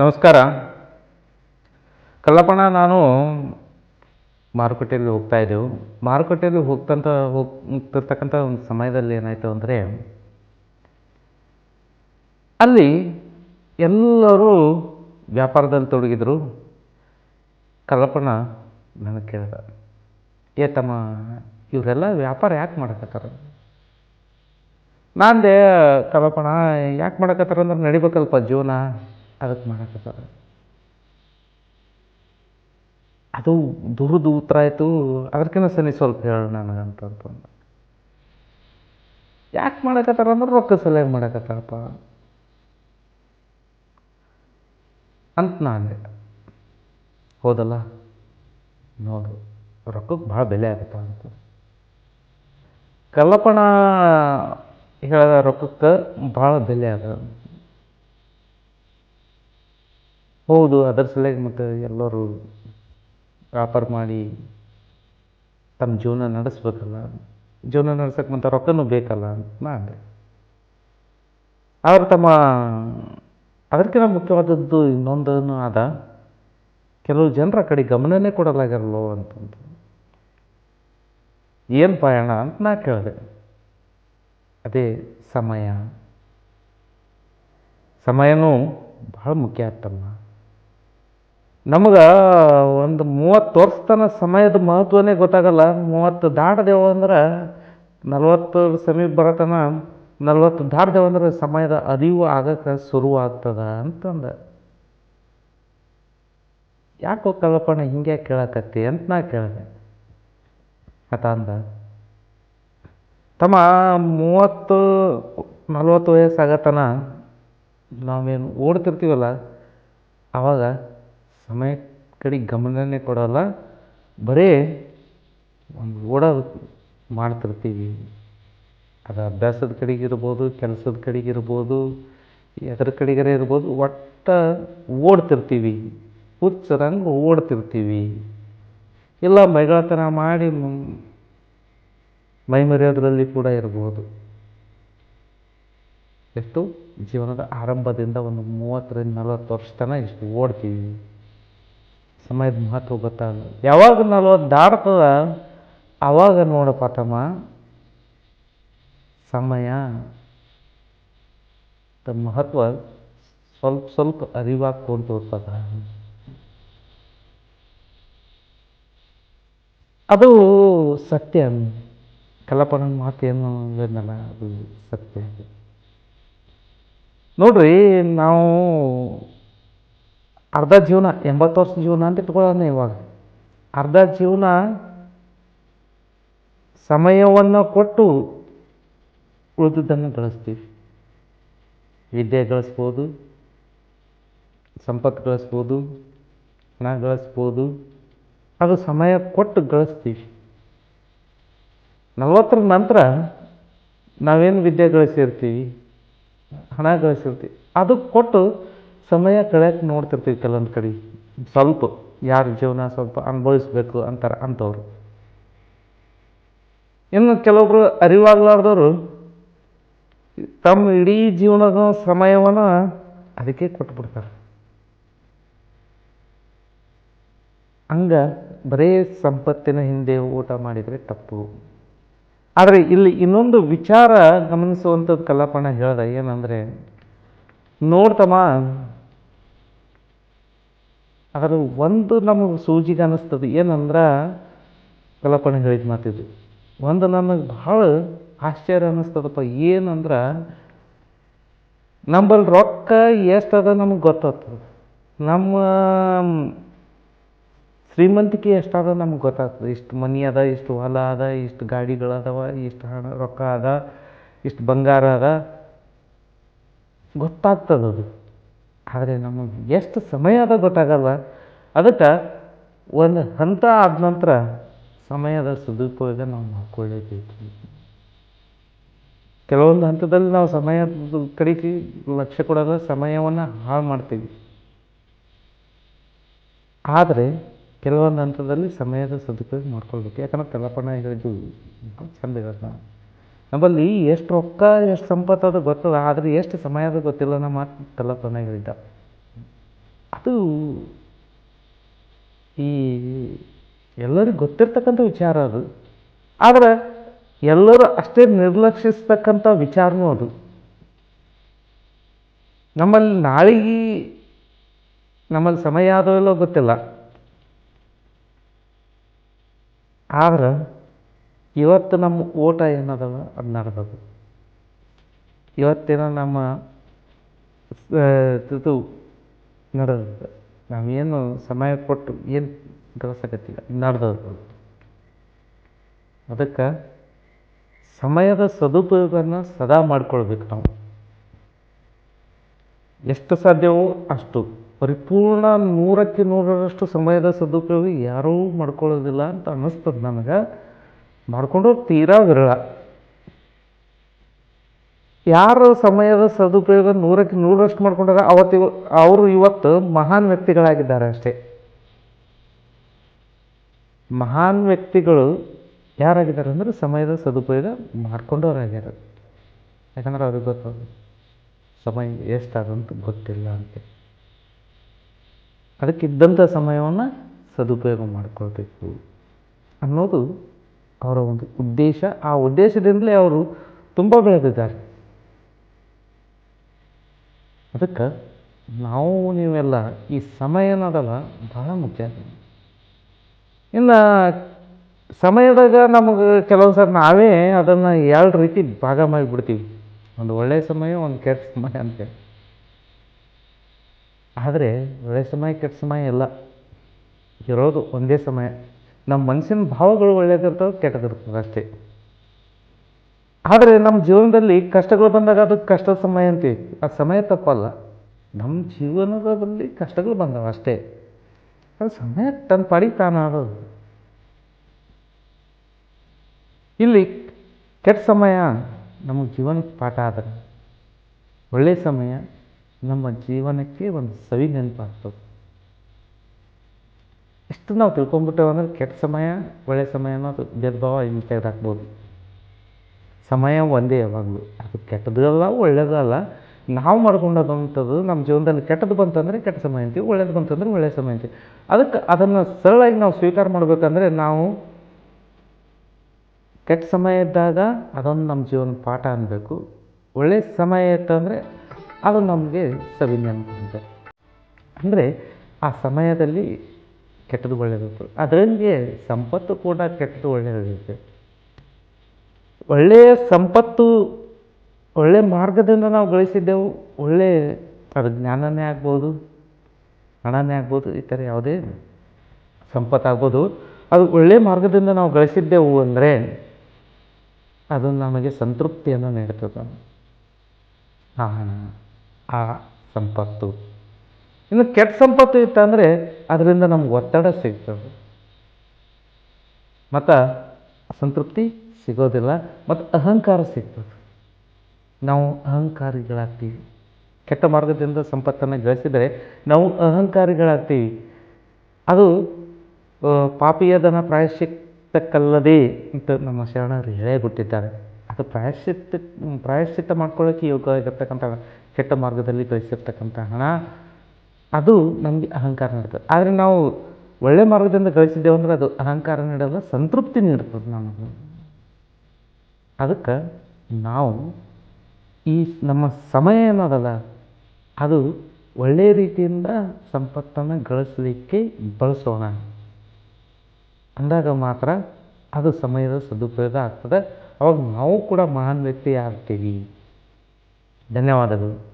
ನಮಸ್ಕಾರ. ಕಲ್ಲಪ್ಪಣ್ಣ ನಾನು ಮಾರುಕಟ್ಟೆಯಲ್ಲಿ ಹೋಗ್ತಾ ಇದ್ದೆವು. ಮಾರುಕಟ್ಟೆಯಲ್ಲಿ ಹೋಗ್ತಂತ, ಹೋಗ್ತಿರ್ತಕ್ಕಂಥ ಒಂದು ಸಮಯದಲ್ಲಿ ಏನಾಯಿತು ಅಂದರೆ, ಅಲ್ಲಿ ಎಲ್ಲರೂ ವ್ಯಾಪಾರದಲ್ಲಿ ತೊಡಗಿದ್ರು. ಕಲ್ಲಪ್ಪಣ್ಣ ನನಗೆ ಕೇಳಿದ, ಏ ತಮ್ಮ, ಇವರೆಲ್ಲ ವ್ಯಾಪಾರ ಯಾಕೆ ಮಾಡಕತ್ತಾರ? ನಾಂದೆ ಕಲ್ಲಪ್ಪಣ್ಣ ಯಾಕೆ ಮಾಡಕತ್ತಾರ ಅಂದ್ರೆ ನಡಿಬೇಕಲ್ಪ ಜೀವನ. ಅದಕ್ಕೆ ಮಾಡಕತ್ತಾರ ಅದು ದೂರದ ಉತ್ತರ ಆಯಿತು. ಅದಕ್ಕಿಂತ ಸನಿ ಸ್ವಲ್ಪ ಹೇಳು ಅಂತಂದು ಯಾಕೆ ಮಾಡಕತ್ತಾರ ಅಂದ್ರೆ ರೊಕ್ಕ ಸಲುವಾಗಿ ಮಾಡಕತ್ತಾರಪ್ಪ. ಅಂತ ನಾನು. ಹೋದಲ್ಲ? ನೋಡು ರೊಕ್ಕಕ್ಕೆ ಭಾಳ ಬೆಲೆ ಆಗತ್ತ ಅಂತ. ಕಲ್ಲಪ್ಪಣ ಹೇಳಿದ ರೊಕ್ಕಕ್ಕೆ ಭಾಳ ಬೆಲೆ ಅದ ಹೌದು, ಅದರ ಸಲುವಾಗಿ ಮತ್ತು ಎಲ್ಲರೂ ವ್ಯಾಪಾರ ಮಾಡಿ ತಮ್ಮ ಜೀವನ ನಡೆಸ್ಬೇಕಲ್ಲ. ಜೀವನ ನಡ್ಸಕ್ಕೆ ಮತ್ತು ರೊಕ್ಕನೂ ಬೇಕಲ್ಲ ಅಂತ ನಾ ಅಂದೆ. ಆದ್ರೆ ತಮ್ಮ, ಅದಕ್ಕಿಂತ ಮುಖ್ಯವಾದದ್ದು ಇನ್ನೊಂದೂ ಅದ ಕೆಲವು ಜನರ ಕಡೆ ಗಮನನೇ ಕೊಡಲಾಗಿರಲೋ ಅಂತಂದು. ಏನು ಪಯಣ ಅಂತ ನಾ ಕೇಳಿದೆ. ಅದೇ ಸಮಯ. ಸಮಯನೂ ಭಾಳ ಮುಖ್ಯ ಆಗ್ತಲ್ಲ ನಮಗೆ ಒಂದು ಮೂವತ್ತು ವರ್ಷ ತನಕ ಸಮಯದ ಮಹತ್ವನೇ ಗೊತ್ತಾಗಲ್ಲ. ಮೂವತ್ತು ದಾಟದೇವು ಅಂದ್ರೆ ನಲ್ವತ್ತು ಸಮೀಪ ಬರತನ, ನಲ್ವತ್ತು ದಾಟದೇವು ಅಂದ್ರೆ ಸಮಯದ ಅರಿವು ಆಗಕ್ಕೆ ಶುರುವಾಗ್ತದ ಅಂತಂದ. ಯಾಕೋ ಕಲ್ಲಪ್ಪಣ್ಣ ಹಿಂಗೆ ಕೇಳಕತ್ತಿ ಅಂತ ನಾ ಕೇಳಿದೆ. ಆತ ಅಂದ, ತಮ್ಮ ಮೂವತ್ತು, ನಲ್ವತ್ತು ವಯಸ್ಸಾಗತನ ನಾವೇನು ಓಡ್ತಿರ್ತೀವಲ್ಲ ಆವಾಗ ಸಮಯ ಕಡೆ ಗಮನನೇ ಕೊಡೋಲ್ಲ. ಬರೀ ಒಂದು ಓಡೋದು ಮಾಡ್ತಿರ್ತೀವಿ. ಅದು ಅಭ್ಯಾಸದ ಕಡೆಗೆ ಇರ್ಬೋದು, ಕೆಲಸದ ಕಡೆಗೆ ಇರ್ಬೋದು, ಎದ್ರ ಕಡೆಗಾರ ಇರ್ಬೋದು, ಒಟ್ಟು ಓಡ್ತಿರ್ತೀವಿ. ಹುಚ್ಚರಂಗೆ ಓಡ್ತಿರ್ತೀವಿ. ಇಲ್ಲ ಮೈಗಳತನ ಮಾಡಿ ಮೈ ಮರೆಯೋದ್ರಲ್ಲಿ ಕೂಡ ಇರ್ಬೋದು. ಎಷ್ಟು? ಜೀವನದ ಆರಂಭದಿಂದ ಒಂದು ಮೂವತ್ತರಿಂದ ನಲವತ್ತು ವರ್ಷ ತನಕ ಇಷ್ಟು ಓಡ್ತೀವಿ. ಸಮಯದ ಮಹತ್ವ ಗೊತ್ತಾಗ ಯಾವಾಗ ನಲ್ವತ್ತು ದಾಟ್ತದ ಆವಾಗ ನೋಡಪ್ಪ ತಮ್ಮ ಸಮಯ ಮಹತ್ವ ಸ್ವಲ್ಪ ಸ್ವಲ್ಪ ಅರಿವಾಗ್ಕೊಂತ ಹೋಗ್ತದ ಅದು ಸತ್ಯ. ಕಲ್ಲಪ್ಪನ ಮಾತು ಏನು ಅನ್ನೋದನ್ನಲ್ಲ, ಅದು ಸತ್ಯ. ನೋಡ್ರಿ, ನಾವು ಅರ್ಧ ಜೀವನ, ಎಂಬತ್ತು ವರ್ಷ ಜೀವನ ಅಂತ ಇಟ್ಕೊಳ್ಳೋಣ ಇವಾಗ. ಅರ್ಧ ಜೀವನ ಸಮಯವನ್ನು ಕೊಟ್ಟು ಉಳಿದದ್ದನ್ನು ಗಳಿಸ್ತೀವಿ. ವಿದ್ಯೆ ಗಳಿಸ್ಬೋದು, ಸಂಪತ್ತು ಗಳಿಸ್ಬೋದು, ಹಣ ಗಳಿಸ್ಬೋದು, ಅದು ಸಮಯ ಕೊಟ್ಟು ಗಳಿಸ್ತೀವಿ. ನಲವತ್ತರ ನಂತರ ನಾವೇನು ವಿದ್ಯೆ ಗಳಿಸಿರ್ತೀವಿ, ಹಣ ಗಳಿಸಿರ್ತೀವಿ, ಅದು ಕೊಟ್ಟು ಸಮಯ ಕಳೆಯಕ್ಕೆ ನೋಡ್ತಿರ್ತೀವಿ ಕೆಲವೊಂದು ಕಡೆ. ಸ್ವಲ್ಪ ಯಾರ ಜೀವನ ಸ್ವಲ್ಪ ಅನುಭವಿಸ್ಬೇಕು ಅಂತಾರೆ ಅಂಥವ್ರು ಇನ್ನು ಕೆಲವೊಬ್ರು ಅರಿವಾಗಲಾರ್ದವರು ತಮ್ಮ ಇಡೀ ಜೀವನದ ಸಮಯವನ್ನು ಅದಕ್ಕೆ ಕೊಟ್ಬಿಡ್ತಾರೆ. ಹಂಗೆ ಬರೀ ಸಂಪತ್ತಿನ ಹಿಂದೆ ಊಟ ಮಾಡಿದರೆ ತಪ್ಪು. ಆದರೆ ಇಲ್ಲಿ ಇನ್ನೊಂದು ವಿಚಾರ ಗಮನಿಸುವಂಥದ್ದು ಕಲ್ಲಪ್ಪಣ್ಣ ಹೇಳ್ದೆ ಏನಂದರೆ, ನೋಡ್ತಮ್ಮ ಅದರ ಒಂದು ನಮಗೆ ಸೂಜಿಗೆ ಅನ್ನಿಸ್ತದೆ. ಏನಂದ್ರೆ ಕಲ್ಲಪ್ಪಣ್ಣ ಹೇಳಿದ ಮಾತಿದು ಒಂದು ನನಗೆ ಭಾಳ ಆಶ್ಚರ್ಯ ಅನ್ನಿಸ್ತದಪ್ಪ, ಏನಂದ್ರೆ ನಂಬಲ್ಲಿ ರೊಕ್ಕ ಎಷ್ಟದ ನಮಗೆ ಗೊತ್ತಾಗ್ತದೆ. ನಮ್ಮ ಶ್ರೀಮಂತಿಕೆ ಎಷ್ಟಾದ ನಮ್ಗೆ ಗೊತ್ತಾಗ್ತದೆ. ಇಷ್ಟು ಮನಿ ಅದ, ಇಷ್ಟು ಹೊಲ ಅದ, ಇಷ್ಟು ಗಾಡಿಗಳದಾವ ಇಷ್ಟು ಹಣ, ರೊಕ್ಕ ಅದ, ಇಷ್ಟು ಬಂಗಾರ ಅದ. ಗೊತ್ತಾಗ್ತದದು. ಆದರೆ ನಮಗೆ ಎಷ್ಟು ಸಮಯ ಅದ ಗೊತ್ತಾಗಲ್ಲ ಅದಕ್ಕೆ ಒಂದು ಹಂತ ಆದ ನಂತರ ಸಮಯದ ಸದುಪಯೋಗ ನಾವು ಮಾಡ್ಕೊಳ್ಳೇಬೇಕು. ಕೆಲವೊಂದು ಹಂತದಲ್ಲಿ ನಾವು ಸಮಯದ ಕಡಿಸಿ ಲಕ್ಷ್ಯ ಕೊಡೋದು ಸಮಯವನ್ನು ಹಾಳು ಮಾಡ್ತೀವಿ. ಆದರೆ ಕೆಲವೊಂದು ಹಂತದಲ್ಲಿ ಸಮಯದ ಸದುಪಯೋಗ ಮಾಡ್ಕೊಳ್ಬೇಕು. ಯಾಕಂದ್ರೆ ಕಲ್ಲಪ್ಪಣ್ಣ ಹೇಳಿದ್ದು ಚಂದ ಹೇಳ್ದ ನಮ್ಮಲ್ಲಿ ಎಷ್ಟು ರೊಕ್ಕ, ಎಷ್ಟು ಸಂಪತ್ತು ಅದು ಗೊತ್ತದ, ಆದರೆ ಎಷ್ಟು ಸಮಯ ಅದು ಗೊತ್ತಿಲ್ಲ ನಮ್ಮ ಮಾತು ಹೇಳಿದ್ದ ಅದು ಈ ಎಲ್ಲರಿಗೂ ಗೊತ್ತಿರ್ತಕ್ಕಂಥ ವಿಚಾರ ಅದು. ಆದರೆ ಎಲ್ಲರೂ ಅಷ್ಟೇ ನಿರ್ಲಕ್ಷಿಸ್ತಕ್ಕಂಥ ವಿಚಾರನೂ ಅದು. ನಮ್ಮಲ್ಲಿ ನಾಳೆಗೆ ನಮ್ಮಲ್ಲಿ ಸಮಯ ಆದವಿಲ್ಲೋ ಗೊತ್ತಿಲ್ಲ. ಆದ್ರೆ ಇವತ್ತು ನಮ್ಮ ಓಟ ಏನದವ ಅದು ನಡೆದದು ಇವತ್ತಿನ ನಮ್ಮ ಇದು ನಾವು ನಾವೇನು ಸಮಯ ಕೊಟ್ಟು ಏನು ಗಳಿಸಕತ್ತಿಲ್ಲ ನಡೆದದ್ದು. ಅದಕ್ಕೆ ಸಮಯದ ಸದುಪಯೋಗನ ಸದಾ ಮಾಡ್ಕೊಳ್ಬೇಕು ನಾವು. ಎಷ್ಟು ಸಾಧ್ಯವೋ ಅಷ್ಟು. ಪರಿಪೂರ್ಣ ನೂರಕ್ಕೆ ನೂರರಷ್ಟು ಸಮಯದ ಸದುಪಯೋಗ ಯಾರೂ ಮಾಡ್ಕೊಳ್ಳೋದಿಲ್ಲ ಅಂತ ಅನ್ನಿಸ್ತದೆ ನನಗೆ. ಮಾಡ್ಕೊಂಡವ್ರು ತೀರಾ ವಿರಳ. ಯಾರು ಸಮಯದ ಸದುಪಯೋಗ ನೂರಕ್ಕೆ ನೂರಷ್ಟು ಮಾಡ್ಕೊಂಡಾರ ಅವತ್ತು ಅವರು ಇವತ್ತು ಮಹಾನ್ ವ್ಯಕ್ತಿಗಳಾಗಿದ್ದಾರೆ ಅಷ್ಟೇ. ಮಹಾನ್ ವ್ಯಕ್ತಿಗಳು ಯಾರಾಗಿದ್ದಾರೆ ಅಂದರೆ ಸಮಯದ ಸದುಪಯೋಗ ಮಾಡ್ಕೊಂಡವರಾಗ್ಯಾರ ಯಾಕಂದ್ರೆ ಅವ್ರಿಗೆ ಗೊತ್ತು, ಸಮಯ ಎಷ್ಟಾದಂತ ಗೊತ್ತಿಲ್ಲ ಅಂತ. ಅದಕ್ಕಿದ್ದಂಥ ಸಮಯವನ್ನು ಸದುಪಯೋಗ ಮಾಡ್ಕೊಳ್ಬೇಕು ಅನ್ನೋದು ಅವರ ಒಂದು ಉದ್ದೇಶ, ಆ ಉದ್ದೇಶದಿಂದಲೇ ಅವರು ತುಂಬ ಬೆಳೆದಿದ್ದಾರೆ. ಅದಕ್ಕೆ ನಾವು ನೀವೆಲ್ಲ ಈ ಸಮಯ ಅನ್ನೋದಲ್ಲ ಬಹಳ ಮುಖ್ಯ. ಇನ್ನು ಸಮಯದಾಗ ನಮಗೆ ಕೆಲವು ಸಲ ನಾವೇ ಅದನ್ನು ಎರಡು ರೀತಿ ಭಾಗ ಮಾಡಿಬಿಡ್ತೀವಿ ಒಂದು ಒಳ್ಳೆಯ ಸಮಯ, ಒಂದು ಕೆಟ್ಟ ಸಮಯ ಅಂತೇಳಿ ಆದರೆ ಒಳ್ಳೆಯ ಸಮಯ, ಕೆಟ್ಟ ಸಮಯ ಇಲ್ಲ ಇರೋದು ಒಂದೇ ಸಮಯ. ನಮ್ಮ ಮನಸ್ಸಿನ ಭಾವಗಳು ಒಳ್ಳೇದಿರ್ತವೆ ಕೆಟ್ಟದಿರ್ತದೆ ಅಷ್ಟೇ. ಆದರೆ ನಮ್ಮ ಜೀವನದಲ್ಲಿ ಕಷ್ಟಗಳು ಬಂದಾಗ ಅದು ಕಷ್ಟದ ಸಮಯ ಅಂತೀವಿ ಆ ಸಮಯ ತಪ್ಪಲ್ಲ. ನಮ್ಮ ಜೀವನದಲ್ಲಿ ಕಷ್ಟಗಳು ಬಂದವು ಅಷ್ಟೇ. ಅದು ಸಮಯ ತನ್ನ ಪಾಡಿಗೆ ತಾನು ಇಲ್ಲಿ ಕೆಟ್ಟ ಸಮಯ ನಮ್ಮ ಜೀವನಕ್ಕೆ ಪಾಠ ಆದರೆ ಒಳ್ಳೆಯ ಸಮಯ ನಮ್ಮ ಜೀವನಕ್ಕೆ ಒಂದು ಸವಿ ನೆನಪಾಗ್ತದೆ ಎಷ್ಟು ನಾವು ತಿಳ್ಕೊಂಡ್ಬಿಟ್ಟೇವೆ ಅಂದ್ರೆ ಕೆಟ್ಟ ಸಮಯ ಒಳ್ಳೆಯ ಸಮಯ ಅನ್ನೋದು ಭೇದ ಭಾವ ಹಿಂಗೆ ಸಮಯ ಒಂದೇ ಯಾವಾಗಲೂ. ಅದು ಕೆಟ್ಟದ್ದು ಅಲ್ಲ. ಒಳ್ಳೆಯದೂ ನಾವು ಮಾಡ್ಕೊಂಡದಂಥದ್ದು ನಮ್ಮ ಜೀವನದಲ್ಲಿ ಕೆಟ್ಟದ್ದು ಬಂತಂದರೆ ಕೆಟ್ಟ ಸಮಯ ಅಂತೀವಿ, ಒಳ್ಳೇದು ಬಂತಂದರೆ ಒಳ್ಳೆಯ ಸಮಯ ಅಂತೀವಿ. ಅದಕ್ಕೆ ಅದನ್ನು ಸರಳಾಗಿ ನಾವು ಸ್ವೀಕಾರ ಮಾಡಬೇಕಂದ್ರೆ ನಾವು ಕೆಟ್ಟ ಸಮಯ ಇದ್ದಾಗ ಅದೊಂದು ನಮ್ಮ ಜೀವನ ಪಾಠ ಅನ್ನಬೇಕು ಒಳ್ಳೆಯ ಸಮಯ ಇತ್ತಂದರೆ ಅದು ನಮಗೆ ಸವಿನ್ಯ ಅಂದರೆ ಆ ಸಮಯದಲ್ಲಿ ಕೆಟ್ಟದ್ದು ಒಳ್ಳೆಯದು ಅದರಂಗೆ ಸಂಪತ್ತು ಕೂಡ ಕೆಟ್ಟದ್ದು ಒಳ್ಳೆಯದಿರುತ್ತೆ ಒಳ್ಳೆಯ ಸಂಪತ್ತು ಒಳ್ಳೆಯ ಮಾರ್ಗದಿಂದ ನಾವು ಗಳಿಸಿದ್ದೆವು ಒಳ್ಳೆಯ ಅದು ಜ್ಞಾನನೇ ಆಗ್ಬೋದು, ಹಣನೇ ಆಗ್ಬೋದು, ಈ ಥರ ಯಾವುದೇ ಸಂಪತ್ತಾಗ್ಬೋದು. ಅದು ಒಳ್ಳೆಯ ಮಾರ್ಗದಿಂದ ನಾವು ಗಳಿಸಿದ್ದೆವು ಅಂದರೆ ಅದು ನಮಗೆ ಸಂತೃಪ್ತಿಯನ್ನು ನೀಡ್ತದೆ ಆ ಆ ಸಂಪತ್ತು. ಇನ್ನು ಕೆಟ್ಟ ಸಂಪತ್ತು ಇತ್ತಂದರೆ ಅದರಿಂದ ನಮ್ಗೆ ಒತ್ತಡ ಸಿಗ್ತದೆ. ಮತ್ತು ಸಂತೃಪ್ತಿ ಸಿಗೋದಿಲ್ಲ, ಮತ್ತು ಅಹಂಕಾರ ಸಿಗ್ತದೆ. ನಾವು ಅಹಂಕಾರಿಗಳಾಗ್ತೀವಿ. ಕೆಟ್ಟ ಮಾರ್ಗದಿಂದ ಸಂಪತ್ತನ್ನು ಗಳಿಸಿದರೆ ನಾವು ಅಹಂಕಾರಿಗಳಾಗ್ತೀವಿ. ಅದು ಪಾಪಿಯದನ ಪ್ರಾಯಶ್ಚಿತ್ತಕ್ಕಲ್ಲದೆ ಅಂತ ನಮ್ಮ ಶರಣರು ಹೇಳೇ ಬಿಟ್ಟಿದ್ದಾರೆ ಅದು ಪ್ರಾಯಶ್ಚಿತ್ತ ಪ್ರಾಯಶ್ಚಿತ್ತ ಮಾಡ್ಕೊಳ್ಳೋಕ್ಕೆ ಯೋಗ್ಯವಾಗಿರ್ತಕ್ಕಂಥ, ಕೆಟ್ಟ ಮಾರ್ಗದಲ್ಲಿ ಗಳಿಸಿರ್ತಕ್ಕಂಥ ಹಣ ಅದು ನಮಗೆ ಅಹಂಕಾರ ನೀಡ್ತದೆ. ಆದರೆ ನಾವು ಒಳ್ಳೆ ಮಾರ್ಗದಿಂದ ಗಳಿಸಿದ್ದೇವೆ ಅಂದ್ರೆ ಅದು ಅಹಂಕಾರ ನೀಡಲ್ಲ, ಸಂತೃಪ್ತಿ ನೀಡ್ತದೆ ನಮಗೆ. ಅದಕ್ಕೆ ನಾವು ಈ ನಮ್ಮ ಸಮಯ ಏನದಲ್ಲ ಅದು ಒಳ್ಳೆಯ ರೀತಿಯಿಂದ ಸಂಪತ್ತನ್ನು ಗಳಿಸಲಿಕ್ಕೆ ಬಳಸೋಣ. ಅಂದಾಗ ಮಾತ್ರ ಅದು ಸಮಯದ ಸದುಪಯೋಗ ಆಗ್ತದೆ. ಅವಾಗ ನಾವು ಕೂಡ ಮಹಾನ್ ವ್ಯಕ್ತಿ ಆಗ್ತೀವಿ. ಧನ್ಯವಾದಗಳು.